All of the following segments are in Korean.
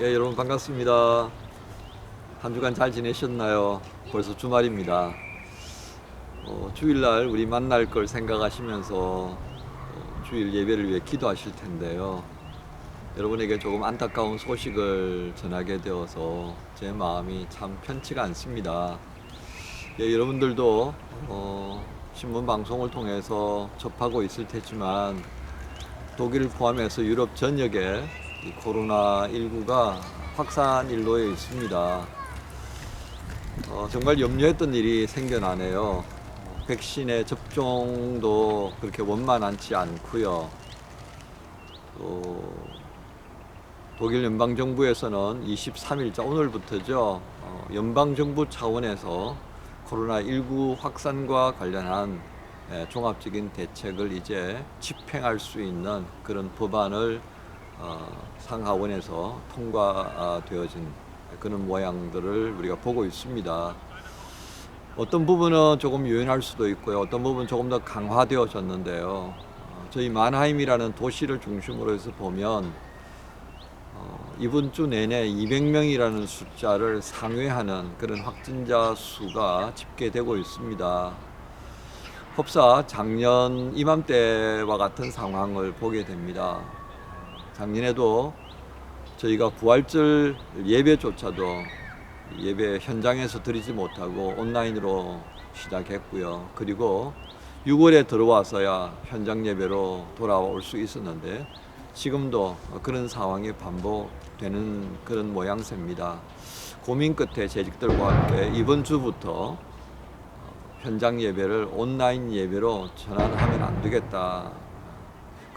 예, 여러분 반갑습니다. 한 주간 잘 지내셨나요? 벌써 주말입니다. 어, 주일날 우리 만날 걸 생각하시면서 어, 주일 예배를 위해 기도하실 텐데요. 여러분에게 조금 안타까운 소식을 전하게 되어서 제 마음이 참 편치가 않습니다. 예, 여러분들도 어, 신문 방송을 통해서 접하고 있을 테지만 독일을 포함해서 유럽 전역에 이 코로나19가 확산 일로에 있습니다. 어, 정말 염려했던 일이 생겨나네요. 백신의 접종도 그렇게 원만하지 않고요. 또 독일 연방 정부에서는 23일자 오늘부터죠. 어, 연방 정부 차원에서 코로나19 확산과 관련한 예, 종합적인 대책을 이제 집행할 수 있는 그런 법안을 어, 상하원에서 통과되어진 그런 모양들을 우리가 보고 있습니다. 어떤 부분은 조금 유연할 수도 있고요. 어떤 부분은 조금 더 강화되어졌는데요. 어, 저희 만하임이라는 도시를 중심으로 해서 보면 어, 이번 주 내내 200명이라는 숫자를 상회하는 그런 확진자 수가 집계되고 있습니다. 법사 작년 이맘때와 같은 상황을 보게 됩니다. 작년에도 저희가 부활절 예배조차도 예배 현장에서 드리지 못하고 온라인으로 시작했고요. 그리고 6월에 들어와서야 현장 예배로 돌아올 수 있었는데 지금도 그런 상황이 반복되는 그런 모양새입니다. 고민 끝에 재직들과 함께 이번 주부터 현장 예배를 온라인 예배로 전환하면 안 되겠다.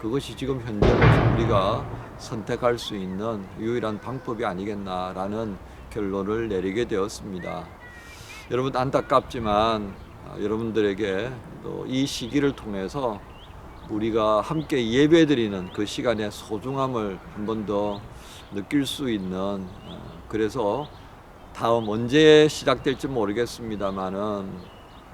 그것이 지금 현재로서 우리가 선택할 수 있는 유일한 방법이 아니겠나라는 결론을 내리게 되었습니다. 여러분 안타깝지만 아, 여러분들에게 또 이 시기를 통해서 우리가 함께 예배드리는 그 시간의 소중함을 한 번 더 느낄 수 있는 어, 그래서 다음 언제 시작될지 모르겠습니다만은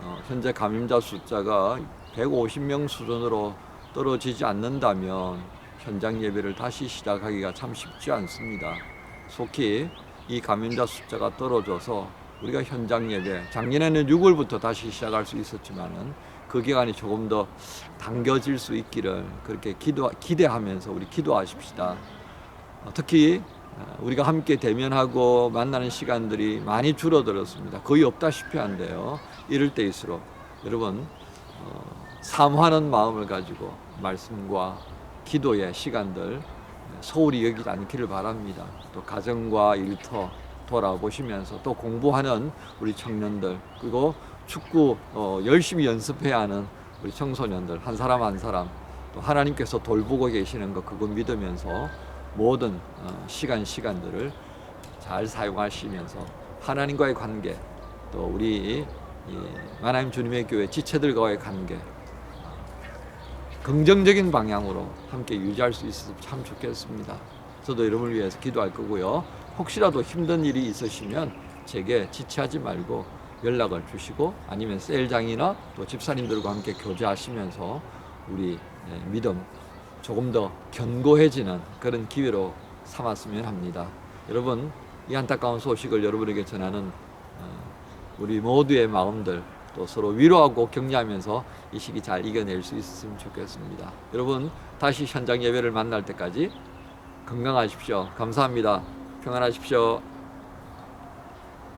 어, 현재 감염자 숫자가 150명 수준으로 떨어지지 않는다면 현장 예배를 다시 시작하기가 참 쉽지 않습니다. 속히 이 감염자 숫자가 떨어져서 우리가 현장 예배 작년에는 6월부터 다시 시작할 수 있었지만은 그 기간이 조금 더 당겨질 수 있기를 그렇게 기도 기대하면서 우리 기도하십시다. 어, 특히 어, 우리가 함께 대면하고 만나는 시간들이 많이 줄어들었습니다. 거의 없다시피 한데요. 이럴 때일수록 여러분 어, 사모하는 마음을 가지고 말씀과 기도의 시간들 소홀히 여기지 않기를 바랍니다. 또 가정과 일터 돌아보시면서 또 공부하는 우리 청년들 그리고 축구 어, 열심히 연습해야 하는 우리 청소년들 한 사람 한 사람 또 하나님께서 돌보고 계시는 거 그거 믿으면서 모든 어, 시간 시간들을 잘 사용하시면서 하나님과의 관계 또 우리 이 하나님 주님의 교회 지체들과의 관계 긍정적인 방향으로 함께 유지할 수 있어서 참 좋겠습니다. 저도 여러분을 위해서 기도할 거고요. 혹시라도 힘든 일이 있으시면 제게 지체하지 말고 연락을 주시고 아니면 셀장이나 또 집사님들과 함께 교제하시면서 우리 예, 믿음 조금 더 견고해지는 그런 기회로 삼았으면 합니다. 여러분 이 안타까운 소식을 여러분에게 전하는 어, 우리 모두의 마음들 또 서로 위로하고 격려하면서 이 시기 잘 이겨낼 수 있었으면 좋겠습니다. 여러분 다시 현장 예배를 만날 때까지 건강하십시오. 감사합니다. 평안하십시오.